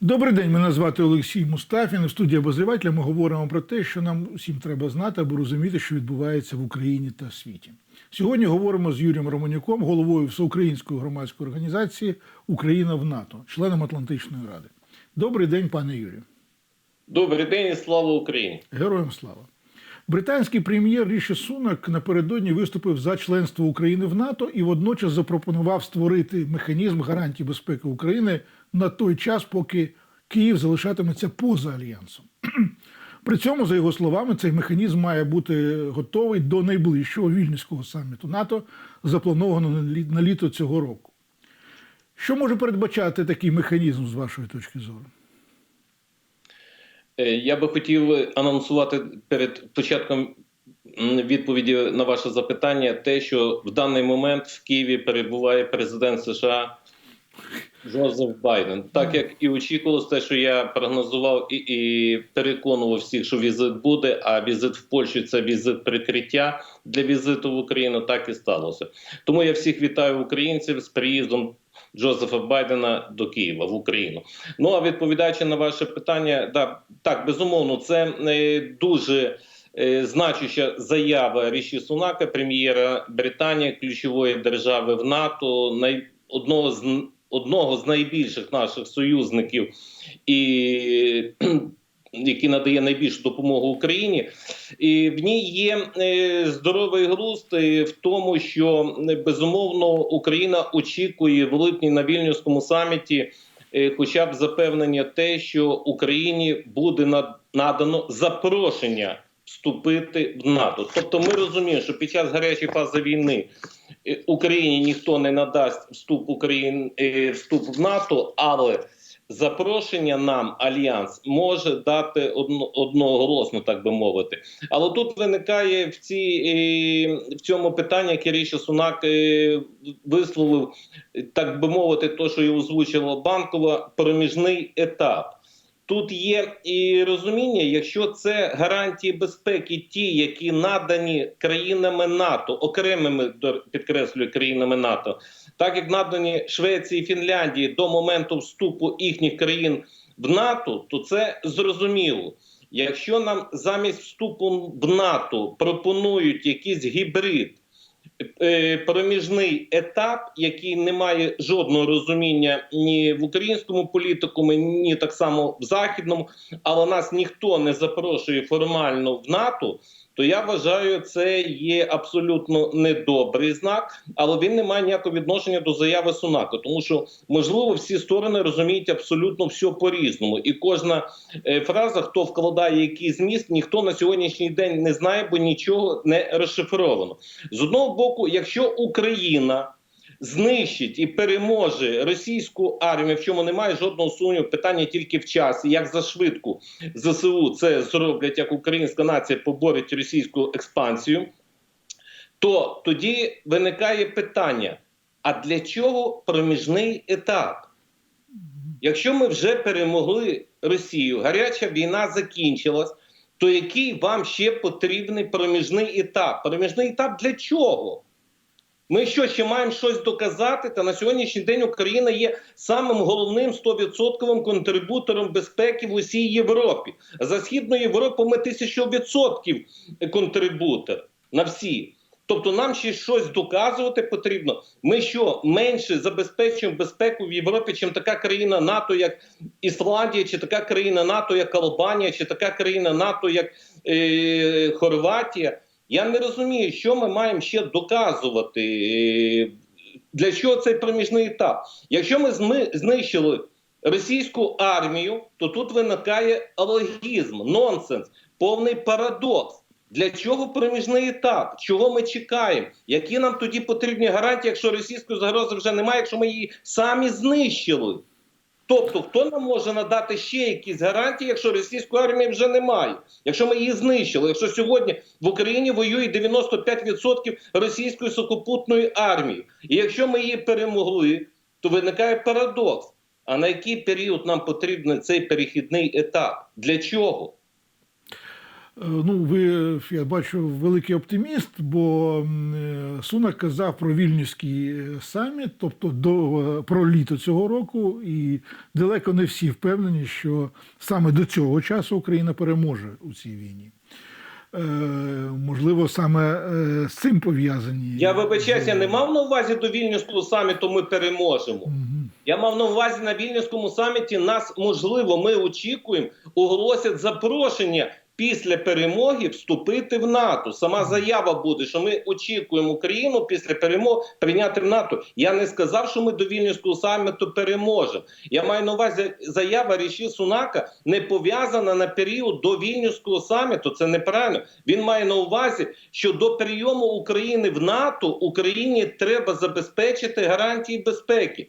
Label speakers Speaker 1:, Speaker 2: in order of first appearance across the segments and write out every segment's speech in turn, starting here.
Speaker 1: Добрий день, мене звати Олексій Мустафін. В студії обозрівателя ми говоримо про те, що нам усім треба знати, аби розуміти, що відбувається в Україні та світі. Сьогодні говоримо з Юрієм Романюком, головою всеукраїнської громадської організації Україна в НАТО, членом Атлантичної ради. Добрий день, пане Юрію.
Speaker 2: Добрий день і слава Україні.
Speaker 1: Героям слава. Британський прем'єр Ріші Сунак напередодні виступив за членство України в НАТО і водночас запропонував створити механізм гарантій безпеки України на той час, поки Київ залишатиметься поза альянсом. При цьому, за його словами, цей механізм має бути готовий до найближчого вільнюського саміту НАТО, запланованого на літо цього року. Що може передбачати такий механізм з вашої точки зору?
Speaker 2: Е, Я би хотів анонсувати перед початком відповіді на ваше запитання те, що в даний момент в Києві перебуває президент США Джозеф Байден. Так як і очікувалось, те, що я прогнозував і, і переконував всіх, що візит буде. А візит в Польщу це візит прикриття для візиту в Україну. Так і сталося. Тому я всіх вітаю українців з приїздом Джозефа Байдена до Києва в Україну. Ну а відповідаючи на ваше питання, да, так безумовно, це е, дуже. е, Значуща заява Ріші Сунака, прем'єра Британії, ключової держави в НАТО, най... одного з одного з найбільших наших союзників, і який надає найбільшу допомогу Україні, і в ній є е, здоровий е, в тому, що е, безумовно Україна очікує в липні на вільнюському саміті. е, Хоча б запевнення те, що Україні буде над- надано запрошення вступити в НАТО. Тобто, ми розуміємо, що під час гарячої фази війни Україні ніхто не надасть вступ України вступ в НАТО, але запрошення нам альянс може дати одноголосно, так би мовити. Але тут виникає в цій е, в цьому питанні, яке Ріші Сунак е, висловив, так би мовити, то, що і озвучила банкова, проміжний етап. Тут є і розуміння, якщо це гарантії безпеки, ті, які надані країнами НАТО, окремими підкреслюю країнами НАТО, так як надані Швеції і Фінляндії до моменту вступу їхніх країн в НАТО, то це зрозуміло. Якщо нам замість вступу в НАТО пропонують якийсь гібрид, проміжний етап, який не має жодного розуміння ні в українському політикумі, ні так само в західному, але нас ніхто не запрошує формально в НАТО. То я вважаю, це є абсолютно недобрий знак, але він не має ніякого відношення до заяви Сунака, тому що можливо всі сторони розуміють абсолютно все по-різному, і кожна е, фраза, хто вкладає який зміст, ніхто на сьогоднішній день не знає, бо нічого не розшифровано. З одного боку, якщо Україна знищить і переможе російську армію, в чому немає жодного сумніву, питання тільки в часі, як за швидку ЗСУ це зроблять, як українська нація поборить російську експансію, то тоді виникає питання: а для чого проміжний етап? Якщо ми вже перемогли Росію, гаряча війна закінчилась, то який вам ще потрібний проміжний етап? Проміжний етап для чого? Ми що ще маємо щось доказати? Та на сьогоднішній день Україна є самим головним 100% контрибутором безпеки в усій Європі. За східною Європою ми 1000% контрибутор на всі. Тобто нам ще щось доказувати потрібно. Ми що менше забезпечуємо безпеку в Європі, чим така країна НАТО, як Ісландія, чи така країна НАТО, як Албанія, чи така країна НАТО, як е, Хорватія. Я не розумію, що ми маємо ще доказувати. Е, Для чого цей проміжний етап? Якщо ми знищили російську армію, то тут виникає алогізм, нонсенс, повний парадокс. Для чого проміжний етап? Чого ми чекаємо? Які нам тоді потрібні гарантії, якщо російської загрози вже немає, якщо ми її самі знищили? Тобто, хто нам може надати ще якісь гарантії, якщо російської армії вже немає, якщо ми її знищили, якщо сьогодні в Україні воює 95% російської сухопутної армії, і якщо ми її перемогли, то виникає парадокс. А на який період нам потрібен цей перехідний етап? Для чого?
Speaker 1: Е, Ну, ви, я бачу, великий оптиміст, бо е, Сунак казав про Вільнюський е, саміт, тобто до, про літо цього року, і далеко не всі впевнені, що саме до цього часу Україна переможе у цій війні. Е, можливо, саме з цим пов'язані.
Speaker 2: Я вибачаюся, не мав на увазі до Вільнюського саміту ми переможемо. Я мав на увазі на Вільнюському саміті нас можливо, ми очікуємо, оголосять запрошення після перемоги вступити в НАТО. Сама заява буде, що ми очікуємо Україну після перемоги прийняти в НАТО. Я не сказав, що ми до Вільнюського саміту переможемо. Я маю на увазі заява Ріші Сунака не пов'язана на період до Вільнюського саміту. Це неправильно. Він має на увазі, що до прийому України в НАТО Україні треба забезпечити гарантії безпеки.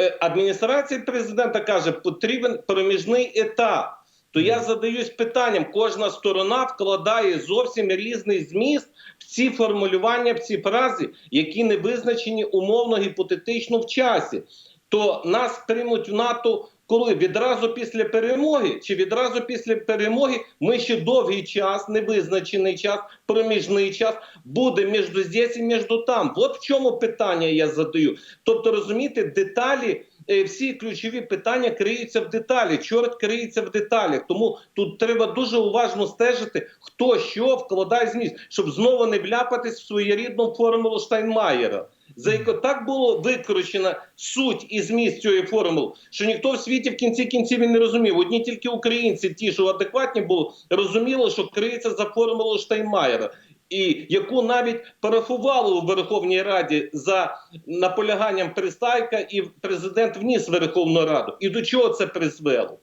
Speaker 2: Е, Адміністрація президента каже, потрібен проміжний етап. То я задаюсь питанням: кожна сторона вкладає зовсім різний зміст в ці формулювання, в ці фрази, які не визначені умовно гіпотетично в часі. То нас приймуть в НАТО коли відразу після перемоги, чи відразу після перемоги ми ще довгий час, невизначений час, проміжний час буде між здесь і між там. От в чому питання я задаю. Тобто, розумієте, деталі. Е, Всі ключові питання криються в деталі. Чорт криється в деталях. Тому тут треба дуже уважно стежити, хто що вкладає зміст, щоб знову не вляпатись в своєрідну формулу Штайнмаєра, за яку так було викручена суть і зміст цієї формули, що ніхто в світі в кінці кінців не розумів. Одні тільки українці, ті, що адекватні були, розуміли, що криється за формулою Штайнмаєра. І яку навіть парафували у Верховній Раді за наполяганням Пристайка, і президент вніс в Верховну Раду. І до чого це призвело?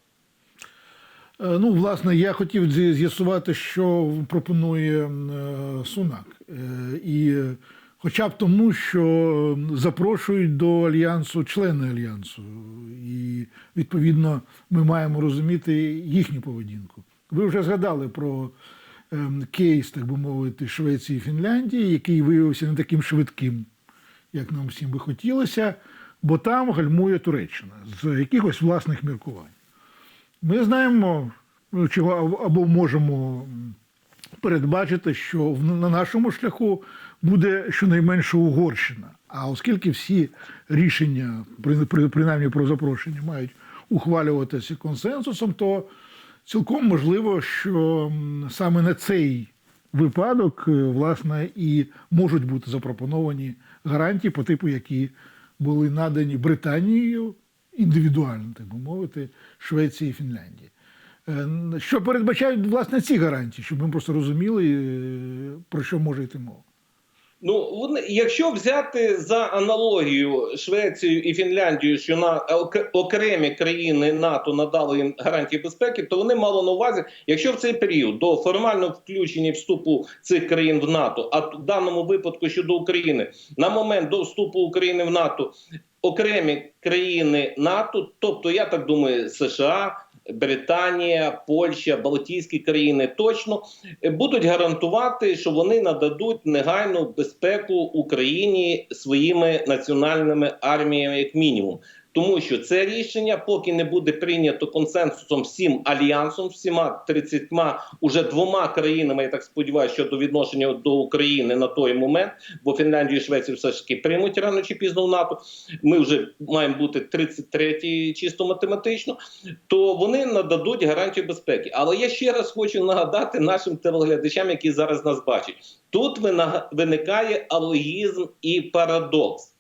Speaker 1: Е, Ну, власне, я хотів з'ясувати, що пропонує е, Сунак. Е, І хоча б тому, що запрошують до альянсу члени альянсу, і відповідно ми маємо розуміти їхню поведінку. Ви вже згадали про кейс, так би мовити, Швеції і Фінляндії, який виявився не таким швидким, як нам всім би хотілося, бо там гальмує Туреччина з якихось власних міркувань. Ми знаємо, ну, чого або можемо передбачити, що на нашому шляху буде щонайменше Угорщина. А оскільки всі рішення, при- при- принаймні про запрошення, мають ухвалюватися консенсусом, то цілком можливо, що саме на цей випадок, е, власне, і можуть бути запропоновані гарантії по типу, які були надані Британією індивідуально, так би мовити, Швеції і Фінляндії. Е, Що передбачають власне ці гарантії, щоб ми просто розуміли, е, про що може йти мова.
Speaker 2: Ну, вони, якщо взяти за аналогію Швецію і Фінляндію, що на ок- окремі країни НАТО надали їм гарантії безпеки, то вони мали на увазі, якщо в цей період до формального включення вступу цих країн в НАТО, а в даному випадку щодо України, на момент до вступу України в НАТО окремі країни НАТО, тобто я так думаю, США. Британія, Польща, Балтійські країни точно е, будуть гарантувати, що вони нададуть негайну безпеку Україні своїми національними арміями, як мінімум. Тому що це рішення, поки не буде прийнято консенсусом всім альянсом, всіма 30 уже двома країнами, я так сподіваюся, щодо відношення до України на той момент, бо Фінляндію і Швецію все ж таки приймуть рано чи пізно в НАТО. Ми вже маємо бути 33 чисто математично то вони нададуть гарантію безпеки. Але я ще раз хочу нагадати нашим телеглядачам, які зараз нас бачать. Тут виникає алогізм і парадокс.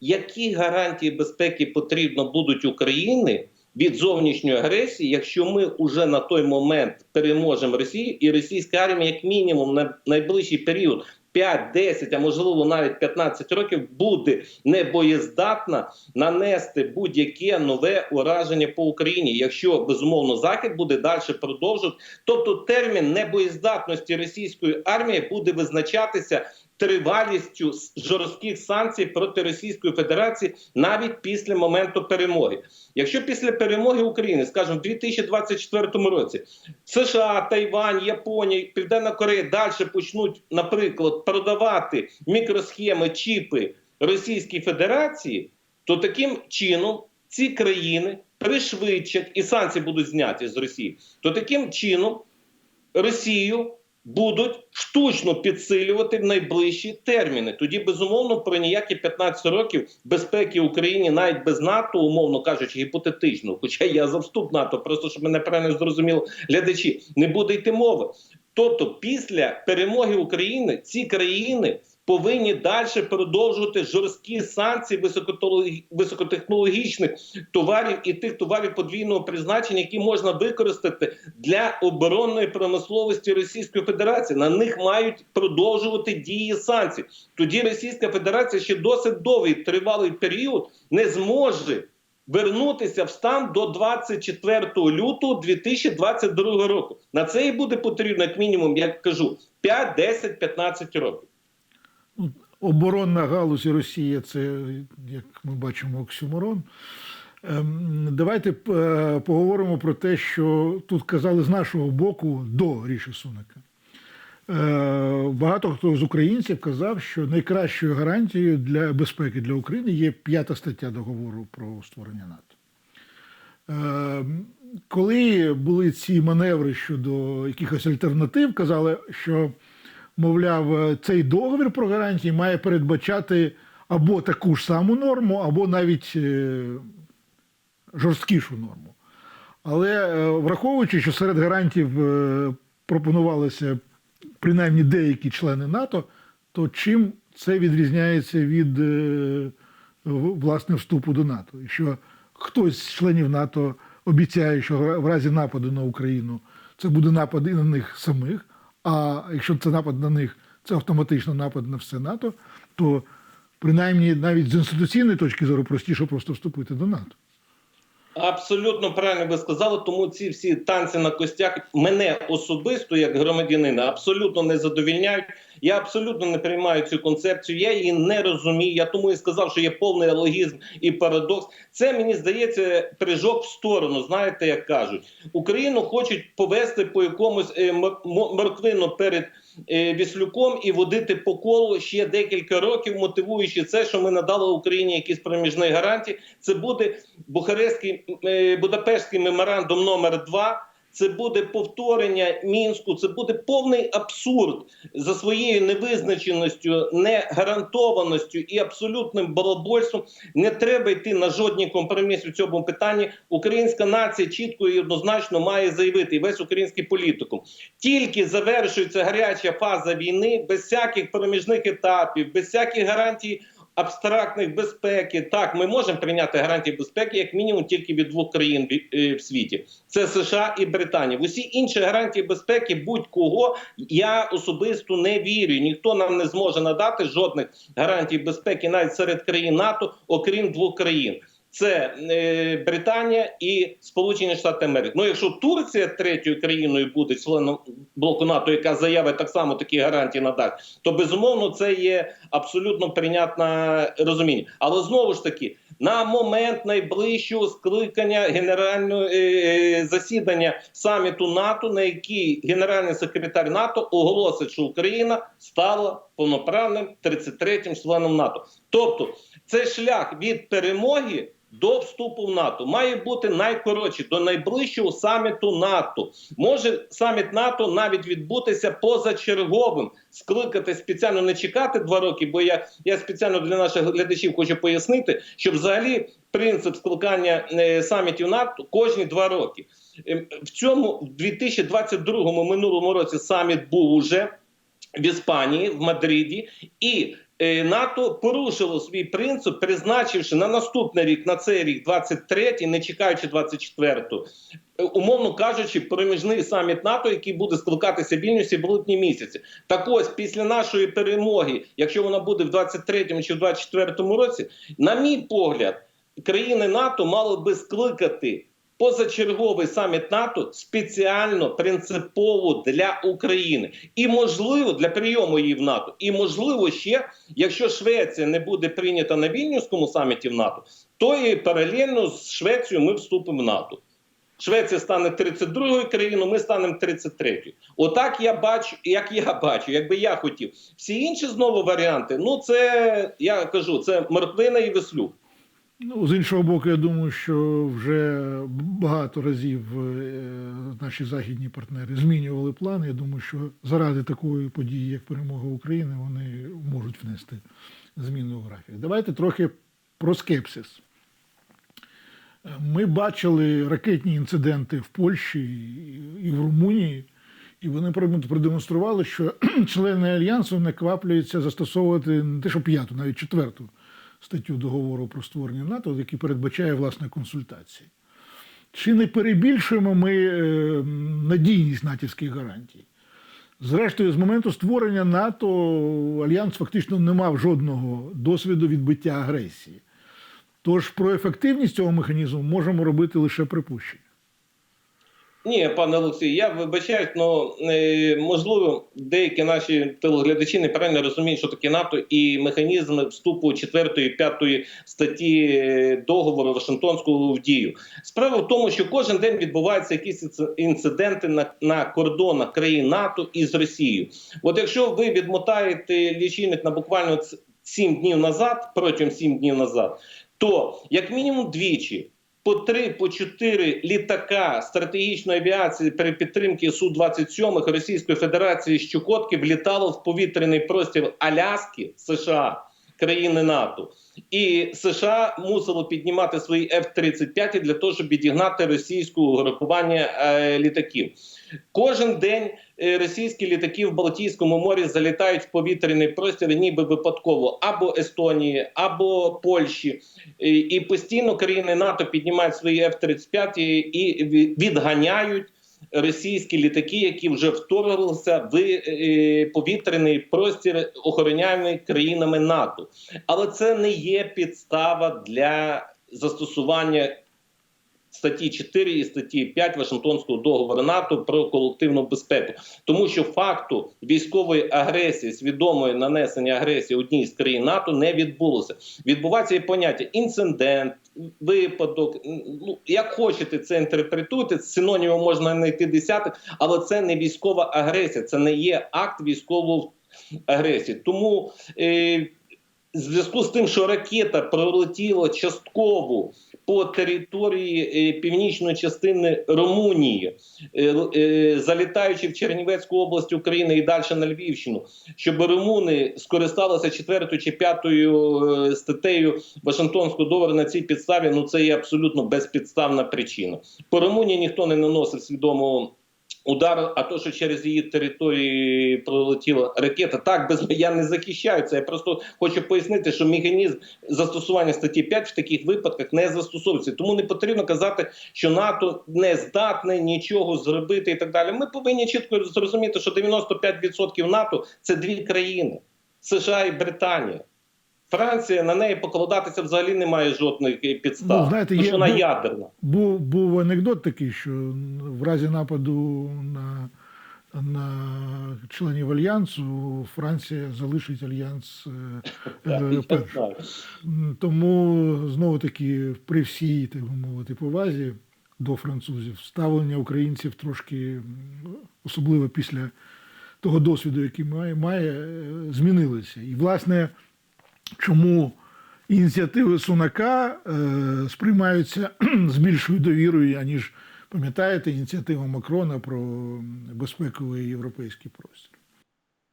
Speaker 2: Які гарантії безпеки потрібно будуть Україні від зовнішньої агресії, якщо ми вже на той момент переможемо Росію, і російська армія, як мінімум, на найближчий період 5, 10, а можливо навіть 15 років буде небоєздатна нанести будь-яке нове ураження по Україні, якщо безумовно захід буде далі продовжувати. Тобто термін небоєздатності російської армії буде визначатися тривалістю жорстких санкцій проти Російської Федерації навіть після моменту перемоги. Якщо після перемоги України, скажімо, в 2024 році США, Тайвань, Японія, Південна Корея далі почнуть, наприклад, продавати мікросхеми, чіпи Російській Федерації, то таким чином ці країни пришвидшать і санкції будуть зняті з Росії, то таким чином Росію будуть штучно підсилювати в найближчі терміни. Тоді, безумовно, про ніякі 15 років безпеки Україні навіть без НАТО, умовно кажучи, гіпотетично. Хоча я за вступ НАТО, просто щоб мене правильно зрозуміли глядачі, не буде йти мови. Тобто, після перемоги України ці країни повинні далі продовжувати жорсткі санкції високотехнологічних товарів і тих товарів подвійного призначення, які можна використати для оборонної промисловості Російської Федерації. На них мають продовжувати дії санкцій. Тоді Російська Федерація ще досить довгий тривалий період не зможе. Вернутися в стан до 24 лютого 2022 року. На це і буде потрібно, як мінімум, я кажу, 5, 10, 15 років.
Speaker 1: Оборонна галузь і Росія це, як ми бачимо, оксюморон. Ем, Давайте е, поговоримо про те, що тут казали з нашого боку до Ріші Сунака. Е, Багато хто з українців казав, що найкращою гарантією для безпеки для України є п'ята стаття договору про створення НАТО. Е, Коли були ці маневри щодо якихось альтернатив, казали, що мовляв, цей договір про гарантії має передбачати або таку ж саму норму, або навіть е, жорсткішу норму. Але е, враховуючи, що серед гарантів е, пропонувалися принаймні деякі члени НАТО, то чим це відрізняється від е, власне вступу до НАТО? І що хтось з членів НАТО обіцяє, що в разі нападу на Україну це буде напад і на них самих. А якщо це напад на них, це автоматично напад на все НАТО, то принаймні навіть з інституційної точки зору простіше просто вступити до НАТО.
Speaker 2: Абсолютно правильно ви сказали, тому ці всі танці на костях мене особисто, як громадянина, абсолютно не задовільняють. Я абсолютно не приймаю цю концепцію. Я її не розумію. Я тому і сказав, що є повний алогізм і парадокс. Це мені здається прижок в сторону. Знаєте, як кажуть, Україну хочуть повести по якомусь е, морквину перед е, Віслюком і водити по колу ще декілька років, мотивуючи це, що ми надали Україні якісь проміжні гарантії. Це буде Бухарестський е, Будапештський меморандум номер 2 це буде повторення мінську, це буде повний абсурд за своєю невизначеністю, негарантованістю і абсолютним балабольством. Не треба йти на жодні компроміси в цьому питанні. Українська нація чітко і однозначно має заявити і весь український політикум. Тільки завершується гаряча фаза війни без всяких проміжних етапів, без всяких гарантій абстрактних безпеки. Так, ми можемо прийняти гарантії безпеки як мінімум тільки від двох країн в- е, світі: це США і Британія. В усі інші гарантії безпеки будь-кого я особисто не вірю. Ніхто нам не зможе надати жодних гарантій безпеки навіть серед країн НАТО, окрім двох країн. Це е, Британія і Сполучені Штати Америки. Ну, якщо Турція третьою країною буде членом блоку НАТО, яка заявить так само такі гарантії надасть, то безумовно це є абсолютно прийнятне розуміння. Але знову ж таки, на момент найближчого скликання генерального е, е, засідання саміту НАТО, на який генеральний секретар НАТО оголосить, що Україна стала повноправним 33-м членом НАТО. Тобто, це шлях від перемоги. До вступу в НАТО має бути найкоротший до найближчого саміту НАТО. Може саміт НАТО навіть відбутися позачерговим, скликати спеціально не чекати два роки. Бо я, я спеціально для наших глядачів хочу пояснити, що взагалі принцип скликання е, самітів НАТО кожні два роки. Ем, В цьому в 2022 минулому році саміт був уже в Іспанії, в Мадриді, і е, НАТО порушило свій принцип, призначивши на наступний рік, на цей рік, 23-й, не чекаючи 24-го, е, умовно кажучи, проміжний саміт НАТО, який буде скликатися в Вільнюсі в липні місяці. Так ось після нашої перемоги, якщо вона буде в 23-му чи в 24-му році, на мій погляд, країни НАТО мали би скликати позачерговий саміт НАТО спеціально принципово для України і можливо для прийому її в НАТО. І можливо ще, якщо Швеція не буде прийнята на вільнюському саміті в НАТО, то і паралельно з Швецією ми вступимо в НАТО. Швеція стане 32-ю країною, ми станемо 33-ю. Отак я бачу, як я бачу, якби я хотів. Всі інші знову варіанти. Ну це я кажу, це морквина і веслюк.
Speaker 1: Ну, з іншого боку, я думаю, що вже багато разів е, наші західні партнери змінювали плани. Я думаю, що заради такої події, як перемога України, вони можуть внести зміни у графік. Давайте трохи про скепсис. Ми бачили ракетні інциденти в Польщі і в Румунії, і вони продемонстрували, що члени альянсу не квапляються застосовувати не те, що п'яту, навіть четверту статтю договору про створення НАТО, який передбачає власне консультації. Чи не перебільшуємо ми е, надійність натівських гарантій? Зрештою, з моменту створення НАТО Альянс фактично не мав жодного досвіду відбиття агресії. Тож про ефективність цього механізму можемо робити лише припущення.
Speaker 2: Ні, пане Олексій, я вибачаюсь, але можливо деякі наші телеглядачі неправильно розуміють, що таке НАТО і механізм вступу 4 і 5 статті е, договору Вашингтонського в дію. Справа в тому, що кожен день відбуваються якісь інциденти на, на кордонах країн НАТО із Росією. От якщо ви відмотаєте лічильник на буквально 7 днів назад, протягом 7 днів назад, то як мінімум двічі по три, по чотири літака стратегічної авіації при підтримці су 27 Російської Федерації з Чукотки влітало в повітряний простір Аляски США, країни НАТО, і США мусило піднімати свої F-35 для того, щоб відігнати російське угрупування е, літаків. Кожен день е, російські літаки в Балтійському морі залітають в повітряний простір, ніби випадково або Естонії, або Польщі. І, постійно країни НАТО піднімають свої F-35 і, і відганяють російські літаки, які вже вторглися в е, повітряний простір, охороняємий країнами НАТО. Але це не є підстава для застосування статті 4 і статті 5 Вашингтонського договору НАТО про колективну безпеку, тому що факту військової агресії, свідомої нанесення агресії одній з країн НАТО не відбулося. Відбувається і поняття інцидент, випадок. Ну як хочете це інтерпретуйте, синонімів можна знайти десяток, але це не військова агресія, це не є акт військової агресії. Тому е, зв'язку з тим, що ракета пролетіла частково по території е, північної частини Румунії, е, е, залітаючи в Чернівецьку область України і далі на Львівщину, щоб румуни скористалися четвертою чи п'ятою статтею Вашингтонського договору на цій підставі, ну це є абсолютно безпідставна причина. По Румунії ніхто не наносив свідомого удару, а то, що через її території пролетіла ракета, так без я не захищаю. Я просто хочу пояснити, що механізм застосування статті 5 в таких випадках не застосовується. Тому не потрібно казати, що НАТО не здатне нічого зробити і так далі. Ми повинні чітко зрозуміти, що 95% НАТО це дві країни: США і Британія. Франція на неї покладатися взагалі немає жодних підстав.
Speaker 1: Ну, знаєте,
Speaker 2: тому
Speaker 1: є-
Speaker 2: вона
Speaker 1: ну,
Speaker 2: ядерна.
Speaker 1: Був, був анекдот такий, що в разі нападу на, на членів альянсу Франція залишить альянс е, е, першим. Тому знову таки при всій так би мовити повазі до французів ставлення українців трошки, особливо після того досвіду, який має, має е, змінилися. І власне, чому ініціативи Сунака е, сприймаються з більшою довірою, аніж пам'ятаєте ініціативу Макрона про безпековий європейський простір.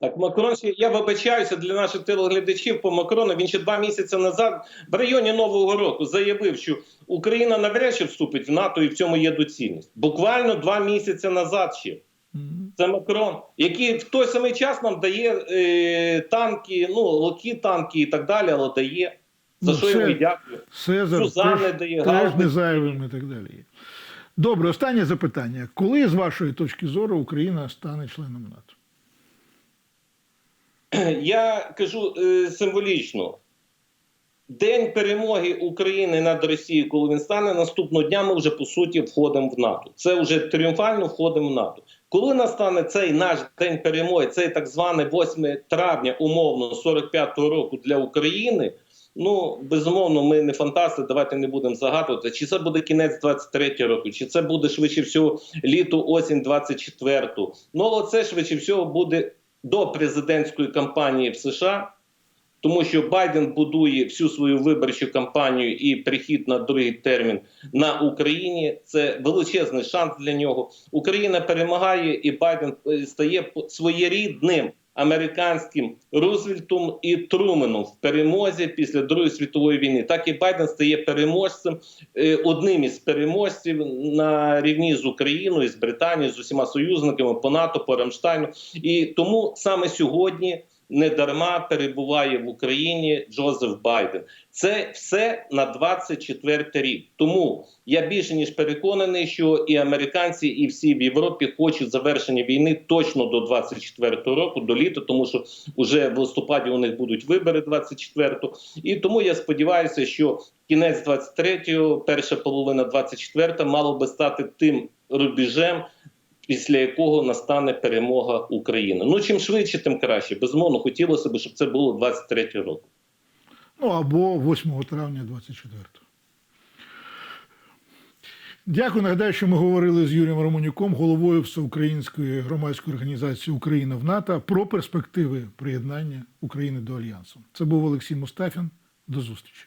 Speaker 2: Так, Макрон я вибачаюся для наших телеглядачів по Макрону. Він ще два місяці назад в районі Нового року заявив, що Україна навряд чи вступить в НАТО, і в цьому є доцільність. Буквально два місяці назад ще. Це Макрон, який в той самий час нам дає е, танки, ну локі танки і так далі, але дає. За
Speaker 1: Ну,
Speaker 2: що
Speaker 1: це-
Speaker 2: йому і дякую.
Speaker 1: Сезар
Speaker 2: Сюзанни
Speaker 1: теж,
Speaker 2: дає,
Speaker 1: теж не зайвим і так далі. Добре, останнє запитання. Коли, з вашої точки зору, Україна стане членом НАТО?
Speaker 2: Я кажу е, символічно. День перемоги України над Росією, коли він стане наступного дня, ми вже по суті входимо в НАТО. Це вже тріумфально входимо в НАТО. Коли настане цей наш день перемоги, цей так званий 8 травня, умовно 45-го року для України. Ну безумовно, ми не фантасти. Давайте не будемо загадувати. Чи це буде кінець 23-го року, чи це буде швидше всього літо, осінь 24-го. Ну але це швидше всього буде до президентської кампанії в США. Тому що Байден будує всю свою виборчу кампанію і прихід на другий термін на Україні. Це величезний шанс для нього. Україна перемагає, і Байден е, стає своєрідним американським Рузвельтом і Труменом в перемозі після Другої світової війни. Так і Байден стає переможцем, е, одним із переможців на рівні з Україною, з Британією, з усіма союзниками по НАТО, по Рамштайну. І тому саме сьогодні не дарма перебуває в Україні Джозеф Байден. Це все на 24 рік. Тому я більше ніж переконаний, що і американці, і всі в Європі хочуть завершення війни точно до 24 року, до літа, тому що вже в листопаді у них будуть вибори 24-го. І тому я сподіваюся, що кінець 23-го, перша половина 24-го мало би стати тим рубежем, після якого настане перемога України. Ну чим швидше, тим краще. Безумовно, хотілося б, щоб це було 23 року.
Speaker 1: Ну або 8 травня 24. Дякую. Нагадаю, що ми говорили з Юрієм Романюком, головою Всеукраїнської громадської організації Україна в НАТО про перспективи приєднання України до Альянсу. Це був Олексій Мустафін. До зустрічі.